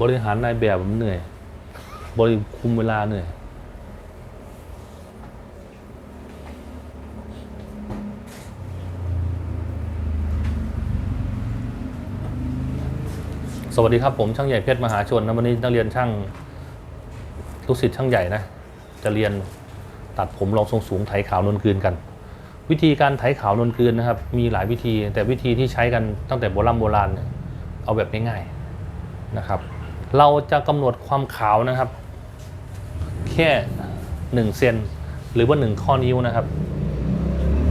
บริหารนายแบบผมเหนื่อย บริคุมเวลาเหนื่อย สวัสดีครับผมช่างใหญ่เพชรมหาชนนะวันนี้นักเรียนช่างลูกศิษย์ช่างใหญ่นะ จะเรียนตัดผมรองทรงสูงไถขาวนวลกลืนกัน วิธีการไถขาวนวลกลืนนะครับ มีหลายวิธีแต่วิธีที่ใช้กันตั้งแต่โบราณโบราณเอาแบบง่ายๆนะครับ เราจะกำหนดความขาวนะครับ แค่หนึ่งเซนหรือว่าหนึ่งข้อนิ้วนะครับ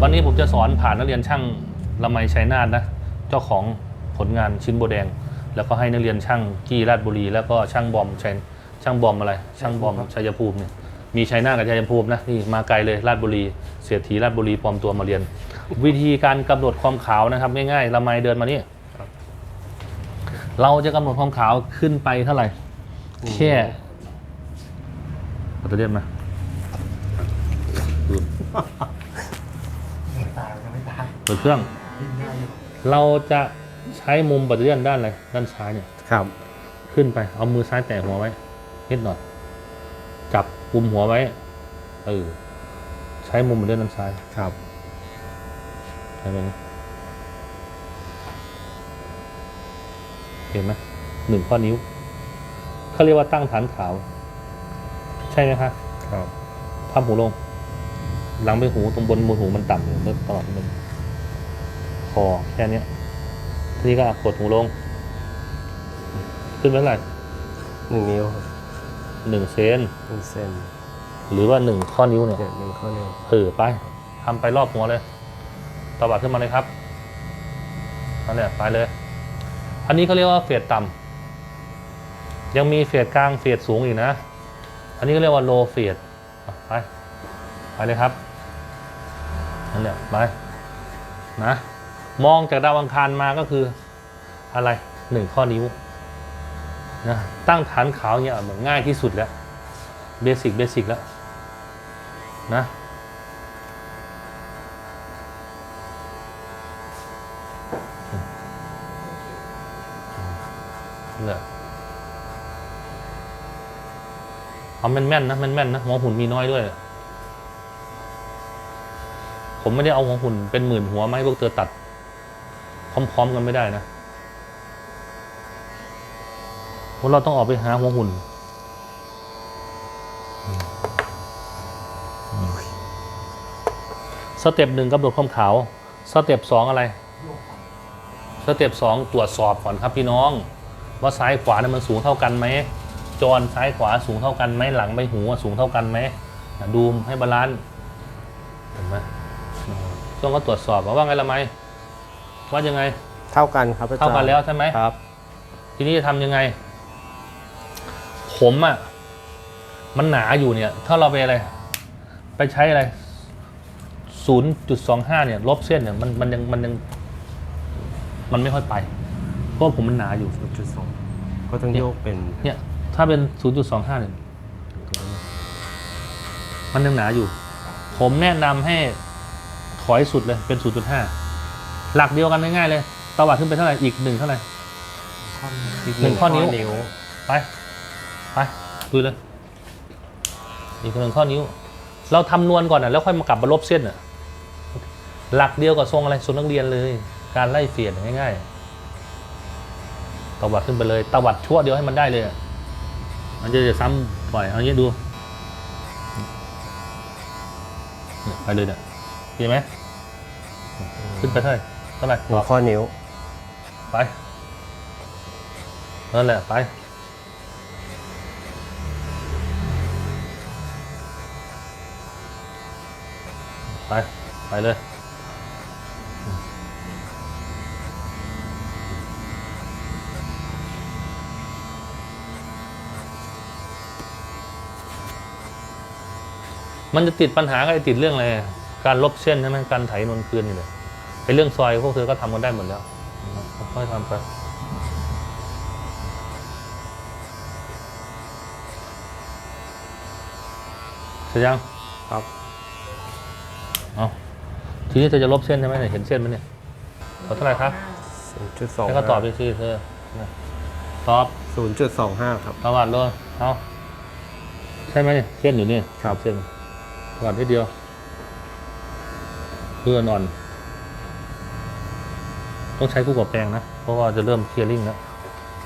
วันนี้ผมจะสอนผ่านนักเรียนช่างละไมชัยนาทนะ เจ้าของผลงานชิ้นโบแดง แล้วก็ให้นักเรียนช่างกี้ราชบุรี แล้วก็ช่างบอมชัยช่างบอมอะไร ช่างบอมชัยภูมิเนี่ยมีชัยนาทกับชัยภูมินะนี่มาไกลเลยราชบุรีเสียถีราชบุรีปลอมตัวมาเรียน วิธีการกำหนดความขาวนะครับ ง่ายๆละไมเดินมานี่ เราจะกำหนดความขาวขึ้นไปเท่าไหร่ แค่เอาตัวเรียนมาดูไม่ตายยังไม่ตายเปิดเครื่องยิ่งง่ายอยู่เราจะใช้มุมปัตเตอร์เลียนด้านอะไรด้านซ้ายเนี่ย ครับ ขึ้นไป เอามือซ้ายแตะหัวไว้นิดหน่อย จับกุมหัวไว้ เออ ใช้มุมปัตเตอร์เลียนด้านซ้ายครับใช่ไหม เห็นไหมหนึ่งข้อนิ้วเขาเรียกว่าตั้งฐานขาว ใช่ไหมคะครับพับหูลง หลังไปหูตรงบนบนหูมันต่ำอยู่เมื่อตลอดมันคอแค่เนี้ยทีนี้ก็กดหูลง ขึ้นไปเท่าไหร่หนึ่งนิ้วครับหนึ่งเซนหนึ่งเซนหรือว่าหนึ่งข้อนิ้วเนี่ยเนี่ยหนึ่งข้อนิ้วเออไปทำไปรอบหัวเลยตวัดขึ้นมาเลยครับนั่นแหละไปเลยอั นนี้เขาเรียกว่าเฟสต่ำยังมีเฟสกลางเฟสสูงอีกนะ อันนี้ก็เรียกว่าโลเฟสไปไปเลยครับนั่นแหละไปนะมองจากดาวอังคารมาก็คืออะไรหนึ่งข้อนิ้วนะตั้งฐานขาวเนี่ยเหมือนง่ายที่สุดแล้วเบสิกเบสิกแล้วนะ เอาแม่นๆนะแม่นๆนะหัวหุ่นมีน้อยด้วย ผมไม่ได้เอาหัวหุ่นเป็นหมื่นหัวมาให้พวกเธอตัด พร้อม ๆ กันไม่ได้นะพวกเราต้องออกไปหาหัวหุ่นสเต็ปหนึ่งกำหนดความขาวสเต็ปสองอะไรสเต็ปสองตรวจสอบก่อนครับพี่น้อง ว่าซ้ายขวาเนี่ยมันสูงเท่ากันไหม จรซ้ายขวาสูงเท่ากันไหมหลังใบหูอะสูงเท่ากันไหมอะดูให้บาลานซ์เห็นไหมช่วงก็ตรวจสอบว่าไงละไหมว่ายังไง เท่ากันครับอาจารย์เท่ากันแล้วใช่ไหมครับ ทีนี้จะทำยังไง ผมอะ่ะมันหนาอยู่เนี่ย ถ้าเราไปอะไร ไปใช้อะไรศูนย์จุดสองห้าเนี่ย ลบเส้นเนี่ยมันมันยังมันยัง มันไม่ค่อยไป เพราะว่าผมมันหนาอยู่ศูนย์จุดสองก็ต้องโยกเป็นเนี่ย ถ้าเป็นศูนย์จุดสองห้าเนี่ยมันยังหนาอยู่ ผมแนะนำให้ถอยสุดเลยเป็นศูนย์จุดห้าหลักเดียวกันง่ายๆเลยตวัดขึ้นไปเท่าไหร่ อีกหนึ่งเท่าไหร่ อีกหนึ่งข้อนิ้ว ไป ไปดูเลย อีกหนึ่งข้อนิ้ว เราทำนวลก่อนนะแล้วค่อยมากลับมาลบเส้นอะ หลักเดียวกับทรงอะไรทรงนักเรียนเลย การไล่เฟียดง่ายๆตวัดขึ้นไปเลยตวัดชั่วเดียวให้มันได้เลยอะ มันจะจะซ้ำปล่อยเอาอย่างนี้ดูเนี่ยไปเลยเนี่ยเห็นไหมขึ้นไปเท่าไหร่เท่าไหร่หนึ่งข้อนิ้ว ไปนั่นแหละ ไปไป ไปเลย มันจะติดปัญหาก็ไอ้ติดเรื่องอะไร การลบเส้นใช่ไหมการไถนวลคืนนี่แหละไอ้เรื่องซอยพวกเธอก็ทำกันได้หมดแล้วค่อยๆทำไปเสร็จยังครับเอาทีนี้เธอจะลบเส้นใช่ไหมเนี่ยเห็นเส้นไหมเนี่ยขอเท่าไหร่ครับศูนย์จุดสองให้เขาตอบไปสิเธอนะตอบ0.25ครับตวัดเลยเอาใช่ไหมเส้นอยู่นี่ครับเส้น ตวัดนิดเดียวเพื่อนอ่อน ต้องใช้คู่กับแปรงนะ เพราะว่าจะเริ่มเคลียร์ลิงแล้ว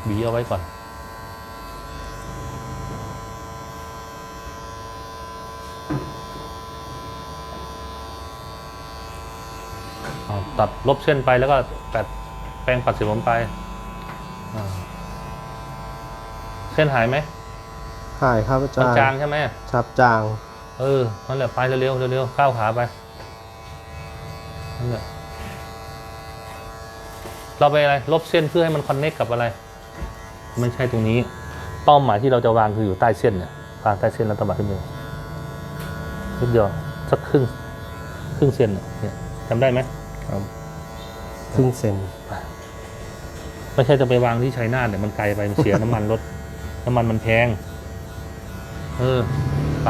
บีเอาไว้ก่อนเอาตัดลบเส้นไปแล้วก็แปดแปรงปัดสีผมไป เส้นหายไหมหายครับอาจารย์จางใช่ไหมชับจาง เออนั่นแหละไปเร็วๆเร็วๆก้าวขาไปนั่นแหละเราไปอะไรลบเส้นเพื่อให้มันคอนเน c กกับอะไร ไม่ใช่ตรงนี้ เป้าหมายที่เราจะวางคืออยู่ใต้เส้นเนี่ยวางใต้เส้นแล้วตบัดขึ้นไปนิดเดียวสักครึ่งครึ่งเซนน่ะเนี่ยจำได้ไหมครับครึ่งเซนไม่ใช่จะไปวางที่ชัยนาทเนี่ยมันไกลไปมันเสียน้ำมันรถน้ำมันมันแพง เออ ไป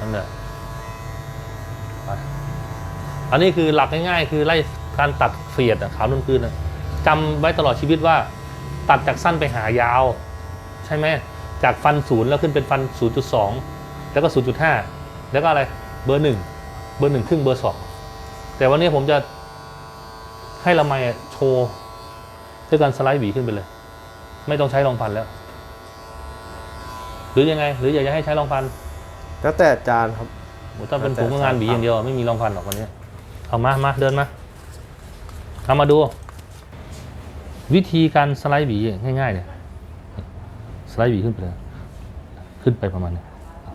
นั่นแหละอันนี้คือหลักง่ายๆ คือไล่การตัดเฟียดขาวนวลคืนอะจำไว้ตลอดชีวิตว่า ตัดจากสั้นไปหายาว ใช่ไหมจากฟันศูนย์แล้วขึ้นเป็นฟัน 0.2 แล้วก็ 0.5 แล้วก็อะไรเบอร์หนึ่งเบอร์หนึ่งครึ่งเบอร์สองแต่วันนี้ผมจะให้ละไมโชว์ด้วยการสไลด์หวีขึ้นไปเลย ไม่ต้องใช้รองพันแล้ว หรือยังไง หรืออยากจะให้ใช้รองพัน แล้วแต่อาจารย์ครับ โอ้ถ้าเป็นผมก็งานหวีอย่างเดียวไม่มีรองพันหรอกวันนี้เอามามาเดินมาเอามาดู วิธีการสไลด์หวีง่ายๆเนี่ยสไลด์หวีขึ้นไปเลยขึ้นไปประมาณนี้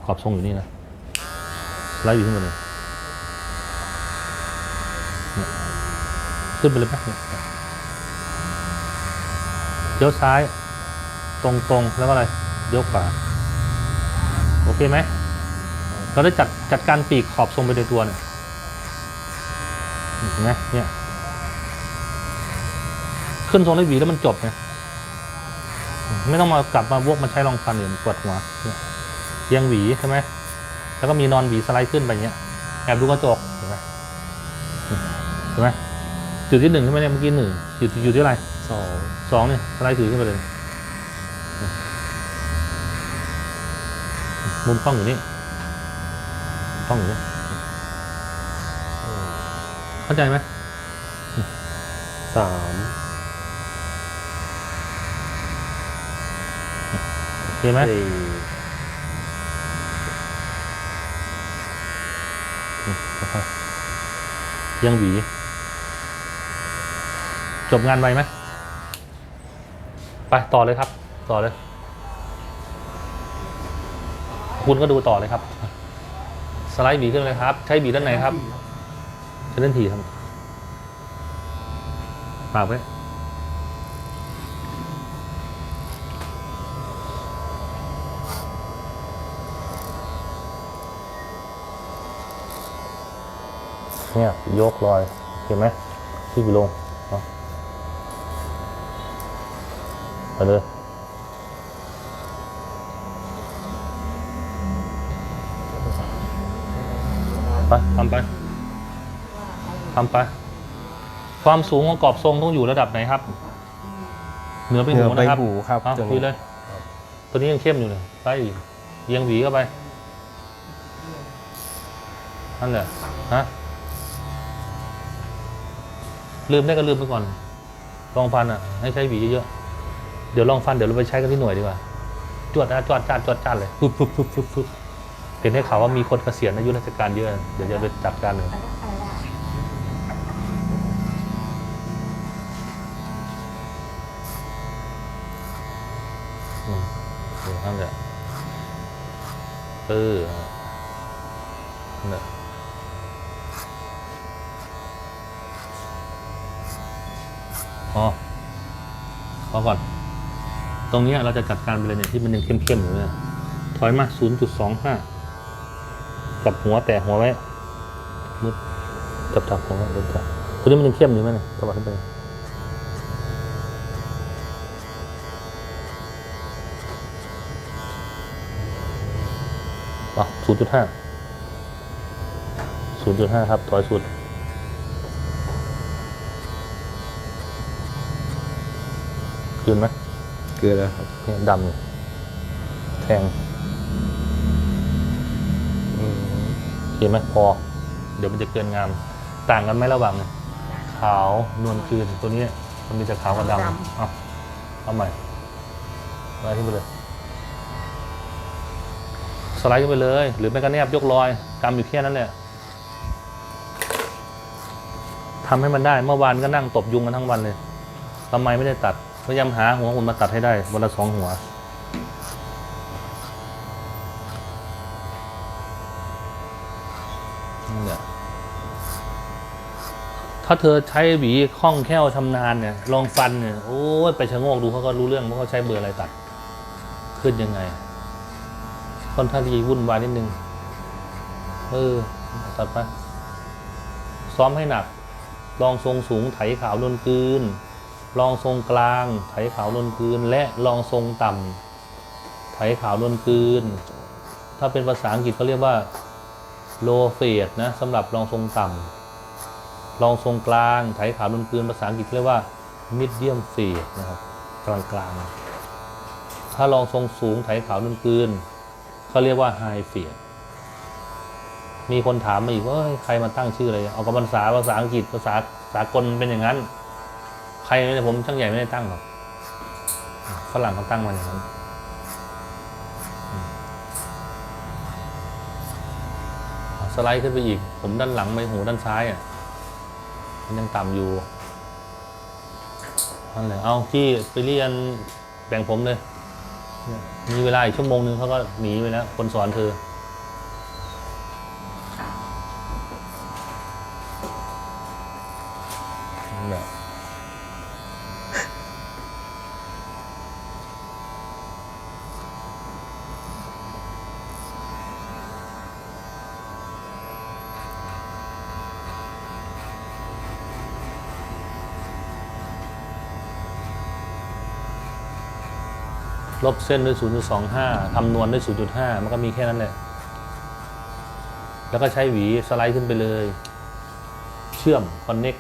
ขอบทรงอยู่นี่นะสไลด์หวีขึ้นไปเลยเนี่ยขึ้นไปเลยไหมเนี่ยเลี้ยวซ้าย ตรงๆแล้วก็อะไรเลี้ยวขวาโอเคไหม เราได้จัดจัดการปีกขอบทรงไปในตัวเนี่ยเห็นไหมเนี่ยขึ้นทรงได้หวีแล้วมันจบไงไม่ต้องมากลับมาวกมาใช้รองฟันเนี่ยมันปวดหัวเนี่ยเอียงหวีใช่ไหมแล้วก็มีนอนหวีสไลด์ขึ้นไปอย่างเงี้ยแอบดูกระจกเห็นไหมเห็นไหมจุดที่หนึ่งใช่ไหมเนี่ยเมื่อกี้หนึ่งจุดอยู่ที่อะไร2สองเนี่ยสไลด์ถือขึ้นไปเลยมุมกล้องอยู่นี่ กล้องอยู่นี่เข้าใจไหม3โอเคไหม4ยังหวี จบงานไวไหมไปต่อเลยครับ ต่อเลย คุณก็ดูต่อเลยครับ สไลด์บีขึ้นเลยครับ ใช้บีด้านไหนครับใช้ด้านทีครับปากไว้เนี่ยยกลอย เห็นไหมที่ไปลงไปเลย ทำไปทำไป ความสูงของกรอบทรงต้องอยู่ระดับไหนครับ เหนือไปเหนืหูอใบนะครับหูครับเอาตัวคุยนี้เลย ตัวนี้ยังเข้มอยู่เลยไปอีกเอียงหวีเข้าไปนั่นแหละฮะลืมได้ก็ลืมไปก่อนลองฟันอะ ให้ใช้หวีเยอะๆเดี๋ยวลองฟันเดี๋ยวเราไปใช้กันที่หน่วยดีกว่าจวดนะจวดจ้านจวดจ้านเลยปุ๊บปุ๊บปุ๊บปุ๊บปุ๊บเห็นได้ข่าวว่ามีคนเกษียณอายุราชการเยอะ เดี๋ยวจะไปจัดการเลยอืมเดี๋ยวนั่นแหละเออนั่นแหละพอพอก่อน ตรงนี้เราจะจัดการไปเลยเนี่ยที่มันยังเข้มๆอยู่เนี่ย ถอยมา 0.25 กับหัวแต่หัวไว้มืดจับจับหัวไว้เดินจับตัวนี้มันยังเข้มอยู่ไหมเนี่ยตะวัดขึ้นไปอะ0.5ศูนย์จุดห้าครับ ถอยสุดคืนไหมเกลือแล้วครับเนี่ยดำเนี่ยแทง อืม เห็นไหมพอ เดี๋ยวมันจะเกินงาม ต่างกันไหมระหว่างเนี่ยขาวนวลคืนตัวนี้ มันมีแต่ขาวกับดำเอาเอาใหม่สไลด์ขึ้นไปเลย สไลด์ขึ้นไปเลย หรือไม่ก็แนบยกลอยกำอยู่แค่นั้นแหละทำให้มันได้เมื่อวานก็นั่งตบยุงกันทั้งวันเลยทำไมไม่ได้ตัดพยายามหาหัวหุ่นมาตัดให้ได้วันละสองหัว นี่แหละถ้าเธอใช้หวีคล่องแคล่วชำนาญเนี่ย ลองฟันเนี่ย โอ้ยไปชะโงกดูเขาก็รู้เรื่องว่าเขาใช้เบอร์อะไรตัด ขึ้นยังไง ค่อนข้างที่จะวุ่นวายนิดนึง เออ ตัดไปซ้อมให้หนัก ลองทรงสูงไถขาวนวลกืน ลองทรงกลาง ไถขาวนวลกืน และลองทรงต่ำไถขาวนวลกืน ถ้าเป็นภาษาอังกฤษเขาเรียกว่า โลเฟียดนะสำหรับรองทรงต่ำรองทรงกลาง ไถขาวนุนคืนภาษาอังกฤษเรียกว่า medium fade นะครับกลางกลางๆถ้ารองทรงสูงไถขาวนุนคืนเขาเรียกว่า high fade มีคนถามมาอีกว่าใครมาตั้งชื่ออะไรเอากับภาษาภาษาอังกฤษภาษาสากลเป็นอย่างนั้น ใครไม่ได้ผมช่างใหญ่ไม่ได้ตั้งหรอกฝรั่งเขาตั้งมาอย่างนั้น สไลด์ขึ้นไปอีก ผมด้านหลังไปหูด้านซ้ายอะมันยังต่ำอยู่นั่นแหละเอาที่ไปเรียนแบ่งผมเลยเนี่ยมีเวลาอีกชั่วโมงนึงเขาก็หนีไปแล้ว คนสอนเธอ ลบเส้นด้วย 0.25ทำนวณด้วย 0.5 มันก็มีแค่นั้นแหละ แล้วก็ใช้หวีสไลด์ขึ้นไปเลย เชื่อม คอนเน็ก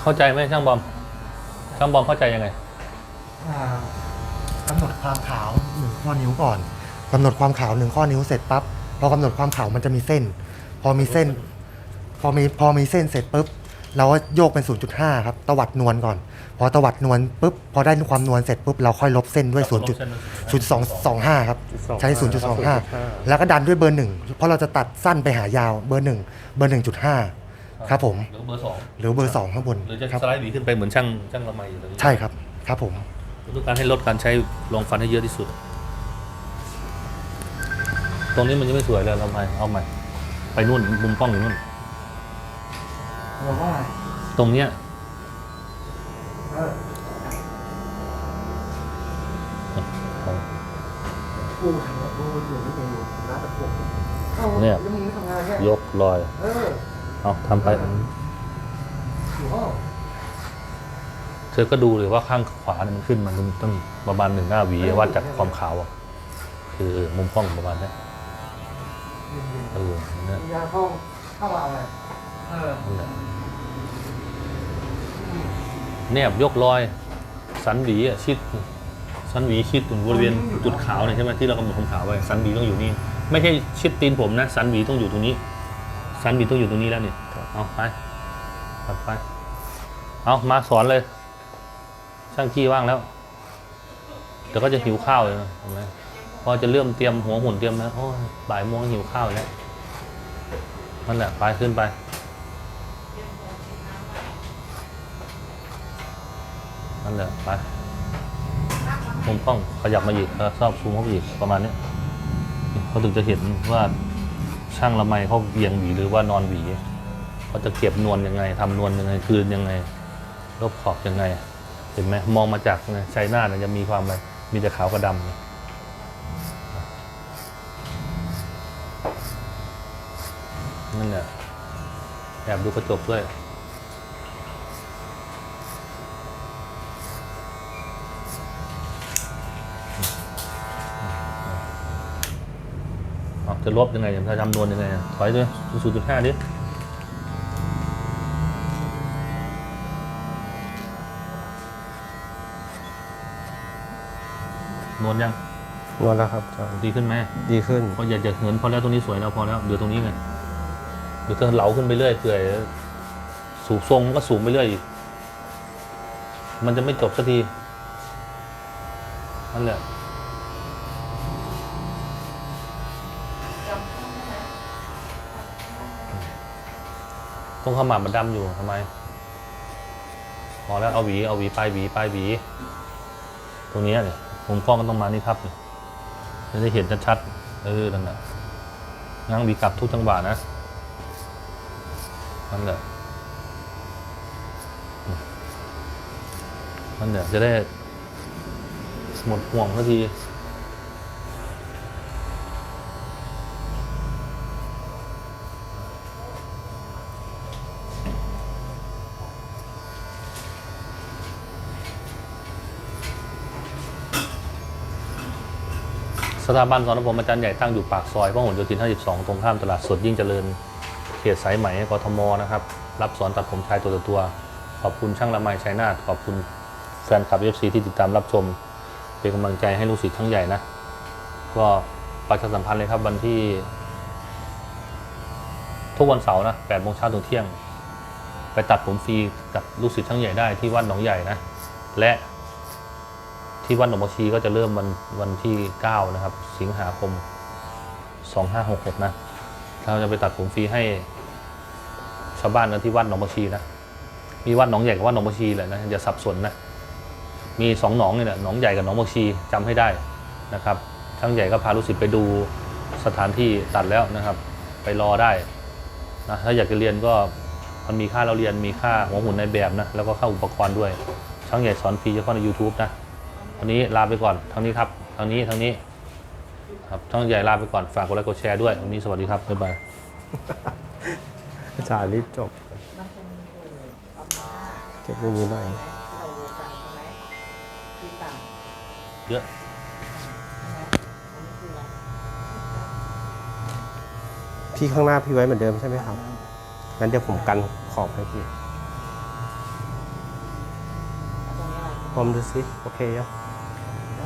เข้าใจไหมช่างบอม ช่างบอมเข้าใจยังไง อ่ากำหนดความขาวหนึ่งข้อนิ้วก่อนกำหนดความขาวหนึ่งข้อนิ้วเสร็จปั๊บพอกำหนดความขาวมันจะมีเส้น พอมีเส้น พอมีพอมีเส้นเสร็จปุ๊บเราก็โยกเป็น 0.5 ครับตวัดนวลก่อน พอตวัดนวลปุ๊บพอได้ความนวลเสร็จปุ๊บเราค่อยลบเส้นด้วยลบเส้นด้วย0.225 ครับใช้ 0.25 แล้วก็ดันด้วยเบอร์หนึ่งเพราะเราจะตัดสั้นไปหายาวเบอร์หนึ่งเบอร์1.5 ครับผมหรือเบอร์สองหรือเบอร์2ข้างบนหรือจะครับสไลด์หวีขึ้นไปเหมือนช่างช่างละไมอยู่เลยใช่ครับครับผมต้องการให้ลดการใช้รองฟันให้เยอะที่สุด ตรงนี้มันยังไม่สวยเลยเราไปเอาใหม่ไปนู่นมุมกล้องอยู่นู่นบอกว่าตรงเนี้ยเออกูทำกูอยู่ไม่เป็นอยู่ร้านตะพวกเอ้าเนี่ยแล้วมึงไม่ทำงานเนี่ยยกลอย เออ เอาทำไปอยู่ห้องเธอก็ดูเลยว่าข้างขวาเนี่ยมันขึ้นมันต้องประมาณหนึ่งหน้าหวีวัดจากความขาวอะคือมุมกล้องประมาณเนี้ยเออเนี่ยยาเข้าเข้ามาอะไรเออนั่นแหละแนบยกลอย สันหวีอะชิด สันหวีชิดตรงบริเวณจุดขาวเนี่ยใช่ไหมที่เรากำหนดความขาวไว้สันหวีต้องอยู่นี่ ไม่ใช่ชิดตีนผมนะ สันหวีต้องอยู่ตรงนี้ สันหวีต้องอยู่ตรงนี้แล้วเนี่ยเอาไปตัดไป เอามาสอนเลย ช่างขี้ว่างแล้ว เดี๋ยวก็จะหิวข้าวเลยนะเห็นไหมพอจะเริ่มเตรียมหัวหุ่นเตรียมนะโอ้ยบ่ายโมงหิวข้าวแล้วนั่นแหละไปขึ้นไปนั่นแหละไปมุมกล้องขยับมาอีกเออชอบซูมเข้าไปอีกประมาณนี้เขาถึงจะเห็นว่า ช่างละไมเขาเวียงหวีหรือว่านอนหวีเขาจะเก็บนวลยังไงทำนวลยังไงคืนยังไง ลบขอบยังไง เห็นไหมมองมาจากไชัยนาเนี่ยจะมีความอะไรมีแต่ขาวกับดำนั่นแหละแอบดูกระจกด้วย เอา จะลบยังไงจะจำนวนยังไงอะถอยด้วยศูนย์จุดห้าดินวลยังนวดแล้วครับอาจารย์ดีขึ้นไหมดีขึ้นพออย่าจะเหินพอแล้วตรงนี้สวยแล้วพอแล้วเดี๋ยวตรงนี้ไงเดี๋ยวเธอเหลาขึ้นไปเรื่อยเปื่อยสูงทรงมันก็สูงไปเรื่อยอีกมันจะไม่จบสักทีนั่นแหละ รงขมับมันดำอยู่ทำไมพอแล้วเอาหวีเอาหวีปลายหวีปลายหวี ตรงนี้เนี่ยมุมกล้องก็ต้องมานี่ครับเนี่ยจะได้เห็นชัดๆเออนั่นแหละนั่งบีกลับทุกจังหวะนะนั่นแหละนั่นแหละจะได้หมดห่วงสักที สถาบันสอนผมอาจารย์ใหญ่ตั้งอยู่ปากซอยพหลโยธิน 52 ตรงข้ามตลาดสดยิ่งเจริญ เขตสายไหมกทมนะครับ รับสอนตัดผมชายตัวต่อตัว ขอบคุณช่างละไมชัยนาทขอบคุณแฟนคลับ FC ที่ติดตามรับชม เป็นกำลังใจให้ลูกศิษย์ทั้งใหญ่นะ ก็ประชาสัมพันธ์เลยครับวันที่ ทุกวันเสาร์นะ8โมงเช้าถึงเที่ยง ไปตัดผมฟรีกับลูกศิษย์ทั้งใหญ่ได้ที่วัดหนองใหญ่นะ และ ที่วัดหนองบัวชีก็จะเริ่มวันวันที่ 9 นะครับ สิงหาคม 2566 นะเราจะไปตัดผมฟรีให้ชาวบ้านนะที่วัดหนองบัวชีนะ มีวัดหนองใหญ่กับวัดหนองบัวชีแหละนะอย่าสับสนนะ มีสองหนองนี่แหละหนองใหญ่กับหนองบัวชีจำให้ได้นะครับช่างใหญ่ก็พาลูกศิษย์ไปดูสถานที่ตัดแล้วนะครับ ไปรอได้นะถ้าอยากจะเรียนก็มันมีค่าเราเรียนมีค่าหัวหุ่นในแบบนะแล้วก็ค่าอุปกรณ์ด้วยช่างใหญ่สอนฟรีเฉพาะใน YouTube นะ วันนี้ลาไปก่อนทางนี้ครับทางนี้ทางนี้ ครับช่างใหญ่ลาไปก่อนฝากกดไลค์กดแชร์ด้วยวันนี้สวัสดีครับบ๊ายบายอาจารย์รีบจบมันคงมีเออประมาณเก็บตรงนี้หน่อยที่เรารู้กันใช่ไหมที่ต่างเยอะใช่ไหมอันนี้คืออะไรพี่ข้างหน้าพี่ไว้เหมือนเดิมใช่ไหมครับ งั้นเดี๋ยวผมกันขอบให้พี่แล้วตรงนี้อะไรพร้อมดูสิ โอเคยัง